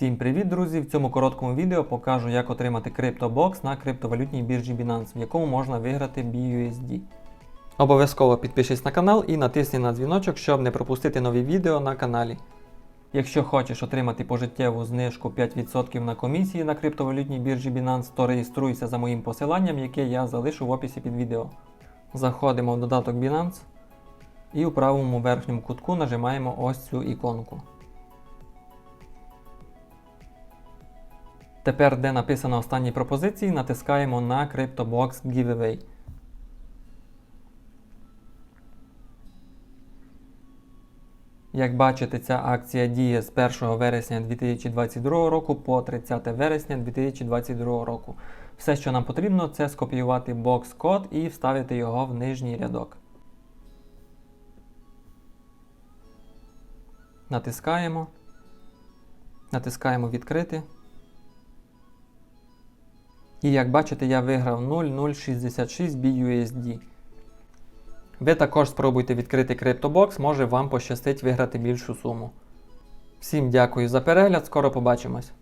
Всім привіт, друзі! В цьому короткому відео покажу, як отримати криптобокс на криптовалютній біржі Binance, в якому можна виграти BUSD. Обов'язково підпишись на канал і натисни на дзвіночок, щоб не пропустити нові відео на каналі. Якщо хочеш отримати пожиттєву знижку 5% на комісії на криптовалютній біржі Binance, то реєструйся за моїм посиланням, яке я залишу в описі під відео. Заходимо в додаток Binance і у правому верхньому кутку нажимаємо ось цю іконку. Тепер, де написано останні пропозиції, натискаємо на CryptoBox Giveaway. Як бачите, ця акція діє з 1 вересня 2022 року по 30 вересня 2022 року. Все, що нам потрібно, це скопіювати бокс-код і вставити його в нижній рядок. Натискаємо. Натискаємо відкрити. І як бачите, я виграв 0,066 BUSD. Ви також спробуйте відкрити криптобокс, може вам пощастить виграти більшу суму. Всім дякую за перегляд, скоро побачимось.